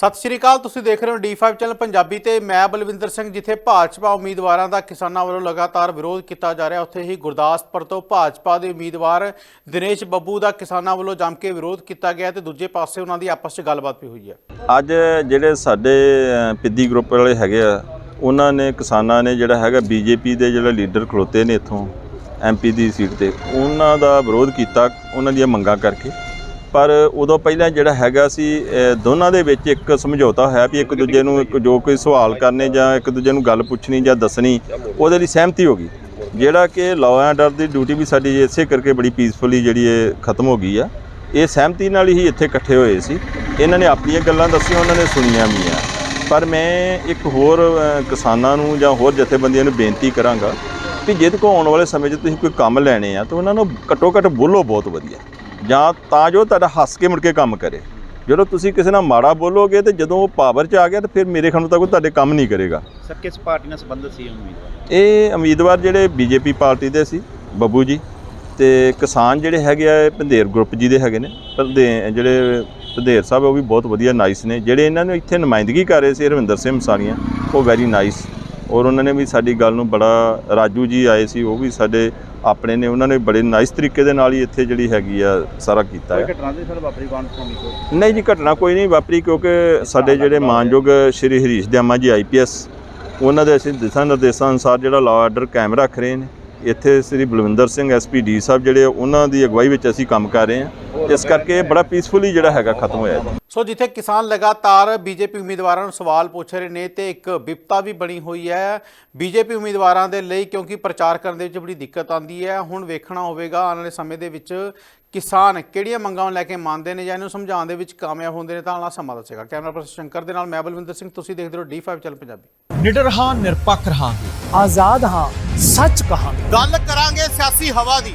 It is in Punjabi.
ਸਤਿ ਸ਼੍ਰੀ ਅਕਾਲ ਤੁਸੀਂ ਦੇਖ ਰਹੇ ਹੋ D5 ਚੈਨਲ ਪੰਜਾਬੀ ਤੇ ਮੈਂ ਬਲਵਿੰਦਰ ਸਿੰਘ ਜਿੱਥੇ ਭਾਜਪਾ ਉਮੀਦਵਾਰਾਂ ਦਾ ਕਿਸਾਨਾਂ ਵੱਲੋਂ ਲਗਾਤਾਰ ਵਿਰੋਧ ਕੀਤਾ ਜਾ ਰਿਹਾ ਉੱਥੇ ਹੀ ਗੁਰਦਾਸਪੁਰ ਤੋਂ ਭਾਜਪਾ ਦੇ ਉਮੀਦਵਾਰ ਦਿਨੇਸ਼ ਬੱਬੂ ਦਾ ਕਿਸਾਨਾਂ ਵੱਲੋਂ ਜੰਮ ਕੇ ਵਿਰੋਧ ਕੀਤਾ ਗਿਆ ਤੇ ਦੂਜੇ ਪਾਸੇ ਉਹਨਾਂ ਦੀ ਆਪਸ 'ਚ ਗੱਲਬਾਤ ਵੀ ਹੋਈ ਹੈ। ਅੱਜ ਜਿਹੜੇ ਸਾਡੇ ਅ, ਪਿੱਦੀ ਗਰੁੱਪ ਵਾਲੇ ਹੈਗੇ ਆ ਉਹਨਾਂ ਨੇ ਕਿਸਾਨਾਂ ਨੇ ਜਿਹੜਾ ਹੈਗਾ ਬੀਜੇਪੀ ਦੇ ਜਿਹੜੇ ਲੀਡਰ ਖਲੋਤੇ ਨੇ ਇੱਥੋਂ ਐਮਪੀ ਦੀ ਸੀਟ ਤੇ ਉਹਨਾਂ ਦਾ ਵਿਰੋਧ ਕੀਤਾ ਉਹਨਾਂ ਦੀਆਂ ਮੰਗਾਂ ਕਰਕੇ। ਪਰ ਉਦੋਂ ਪਹਿਲਾਂ ਜਿਹੜਾ ਹੈਗਾ ਸੀ ਦੋਨਾਂ ਦੇ ਵਿੱਚ ਇੱਕ ਸਮਝੌਤਾ ਹੋਇਆ ਵੀ ਇੱਕ ਦੂਜੇ ਨੂੰ ਇੱਕ ਜੋ ਕੋਈ ਸਵਾਲ ਕਰਨੇ ਜਾਂ ਇੱਕ ਦੂਜੇ ਨੂੰ ਗੱਲ ਪੁੱਛਣੀ ਜਾਂ ਦੱਸਣੀ, ਉਹਦੇ ਲਈ ਸਹਿਮਤੀ ਹੋ ਗਈ। ਜਿਹੜਾ ਕਿ ਲਾਅ ਐਂਡ ਆਰਡਰ ਦੀ ਡਿਊਟੀ ਵੀ ਸਾਡੀ ਇਸੇ ਕਰਕੇ ਬੜੀ ਪੀਸਫੁਲੀ ਜਿਹੜੀ ਇਹ ਖਤਮ ਹੋ ਗਈ ਆ। ਇਹ ਸਹਿਮਤੀ ਨਾਲ ਹੀ ਇੱਥੇ ਇਕੱਠੇ ਹੋਏ ਸੀ। ਇਹਨਾਂ ਨੇ ਆਪਣੀਆਂ ਗੱਲਾਂ ਦੱਸੀਆਂ, ਉਹਨਾਂ ਨੇ ਸੁਣੀਆਂ ਵੀ ਆ। ਪਰ ਮੈਂ ਇੱਕ ਹੋਰ ਕਿਸਾਨਾਂ ਨੂੰ ਜਾਂ ਹੋਰ ਜਥੇਬੰਦੀਆਂ ਨੂੰ ਬੇਨਤੀ ਕਰਾਂਗਾ ਕਿ ਜਿਹਦੇ ਕੋ ਆਉਣ ਵਾਲੇ ਸਮੇਂ 'ਚ ਤੁਸੀਂ ਕੋਈ ਕੰਮ ਲੈਣੇ ਆ, ਤਾਂ ਉਹਨਾਂ ਨੂੰ ਘੱਟੋ ਘੱਟ ਬੋਲੋ ਬਹੁਤ ਵਧੀਆ। ਜਾਂ ਤਾਂ ਜੋ ਤੁਹਾਡਾ ਹੱਸ ਕੇ ਮੁੜ ਕੇ ਕੰਮ ਕਰੇ। ਜਦੋਂ ਤੁਸੀਂ ਕਿਸੇ ਨਾਲ ਮਾੜਾ ਬੋਲੋਗੇ ਤੇ ਜਦੋਂ ਉਹ ਪਾਵਰ 'ਚ ਆ ਗਿਆ ਤਾਂ ਫਿਰ ਮੇਰੇ ਖਿਆਲ ਨਾਲ ਤਾਂ ਕੋਈ ਤੁਹਾਡੇ ਕੰਮ ਨਹੀਂ ਕਰੇਗਾ। ਸਰ ਕਿਸ ਪਾਰਟੀ ਨਾਲ ਸੰਬੰਧਿਤ ਸੀ ਉਮੀਦਵਾਰ? ਇਹ ਉਮੀਦਵਾਰ ਜਿਹੜੇ ਬੀਜੇਪੀ ਪਾਰਟੀ ਦੇ ਸੀ ਬੱਬੂ ਜੀ ਤੇ ਕਿਸਾਨ ਜਿਹੜੇ ਹੈਗੇ ਆ ਇਹ ਪੰਧੇਰ ਗਰੁੱਪ ਜੀ ਦੇ ਹੈਗੇ ਨੇ। ਪੰਧੇ ਜਿਹੜੇ ਪੰਧੇਰ ਸਾਹਿਬ ਉਹ ਵੀ ਬਹੁਤ ਵਧੀਆ ਨਾਈਸ ਨੇ। ਜਿਹੜੇ ਇਹਨਾਂ ਨੂੰ ਇੱਥੇ ਨੁਮਾਇੰਦਗੀ ਕਰ ਰਹੇ ਸੀ ਰਵਿੰਦਰ ਸਿੰਘ ਮਸਾਣੀਆਂ ਉਹ ਵੈਰੀ ਨਾਈਸ ਔਰ ਉਹਨਾਂ ਨੇ ਵੀ ਸਾਡੀ ਗੱਲ ਨੂੰ ਬੜਾ ਰਾਜੂ ਜੀ ਆਏ ਸੀ ਉਹ ਵੀ ਸਾਡੇ ਆਪਣੇ ਨੇ ਉਹਨਾਂ ਨੇ ਬੜੇ ਨਾਈਸ ਤਰੀਕੇ ਦੇ ਨਾਲ ਹੀ ਇੱਥੇ ਜਿਹੜੀ ਹੈਗੀ ਆ ਸਾਰਾ ਕੀਤਾ ਹੈ ਕੋਈ ਘਟਨਾ ਦੇ ਸਰ ਵਾਪਰੀ ਕੌਣ ਸੁਣੀ ਕੋ ਨਹੀਂ ਜੀ ਘਟਨਾ ਕੋਈ ਨਹੀਂ ਵਾਪਰੀ ਕਿਉਂਕਿ ਸਾਡੇ ਜਿਹੜੇ ਮਾਨਯੋਗ ਸ਼੍ਰੀ ਹਰੀਸ਼ ਦਿਆਮਾ ਜੀ ਆਈਪੀਐਸ ਉਹਨਾਂ ਦੇ ਅਸੀਂ ਦਿਸ਼ਾ ਨਿਰਦੇਸ਼ਾਂ ਅਨੁਸਾਰ ਜਿਹੜਾ ਲਾਅ ਆਰਡਰ ਕਾਇਮ ਰੱਖ ਰਹੇ ਨੇ। ਇੱਥੇ ਸ੍ਰੀ ਬਲਵਿੰਦਰ ਸਿੰਘ ਐਸਪੀਡੀ ਸਾਹਿਬ ਜਿਹੜੇ ਉਹਨਾਂ ਦੀ ਅਗਵਾਈ ਵਿੱਚ ਅਸੀਂ ਕੰਮ ਕਰ ਰਹੇ ਹਾਂ। ਇਸ ਕਰਕੇ ਬੜਾ ਪੀਸਫੁਲੀ ਜਿਹੜਾ ਹੈਗਾ ਖਤਮ ਹੋਇਆ ਜੀ। ਸੋ ਜਿੱਥੇ ਕਿਸਾਨ ਲਗਾਤਾਰ ਬੀਜੇਪੀ ਉਮੀਦਵਾਰਾਂ ਨੂੰ ਸਵਾਲ ਪੁੱਛ ਰਹੇ ਨੇ ਤੇ ਇੱਕ ਵਿਪਤਾ ਵੀ ਬਣੀ ਹੋਈ ਹੈ। ਬੀਜੇਪੀ ਉਮੀਦਵਾਰਾਂ ਦੇ ਲਈ ਕਿਉਂਕਿ ਪ੍ਰਚਾਰ ਕਰਨ ਦੇ ਵਿੱਚ ਬੜੀ ਦਿੱਕਤ ਆਉਂਦੀ ਹੈ। ਹੁਣ ਵੇਖਣਾ ਹੋਵੇਗਾ ਆਉਣ ਵਾਲੇ ਸਮੇਂ ਦੇ ਵਿੱਚ ਕਿਸਾਨ ਕਿਹੜੀਆਂ ਮੰਗਾਂ ਨੂੰ ਲੈ ਕੇ ਮੰਨਦੇ ਨੇ ਜਾਂ ਇਹਨੂੰ ਸਮਝਾਉਣ ਦੇ ਵਿੱਚ ਕਾਮਯਾਬ ਹੁੰਦੇ ਨੇ ਤਾਂ ਵਾਲਾ ਸਮਾਂ ਦੱਸੇਗਾ। ਕੈਮਰਾ ਪਰਸਨ ਸ਼ੰਕਰ ਦੇ ਨਾਲ ਮੈਂ ਬਲਵਿੰਦਰ ਸਿੰਘ ਤੁਸੀਂ ਦੇਖਦੇ ਰਹੋ D5 ਚੈਨਲ ਪੰਜਾਬੀ। ਨਿਡਰ ਹਾਂ ਨਿਰਪੱਖ ਰਹਾਂਗੇ। ਆਜ਼ਾਦ ਹਾਂ ਸੱਚ ਕਹਾਂਗੇ। ਗੱਲ ਕਰਾਂਗੇ ਸਿਆਸੀ ਹਵਾ ਦੀ।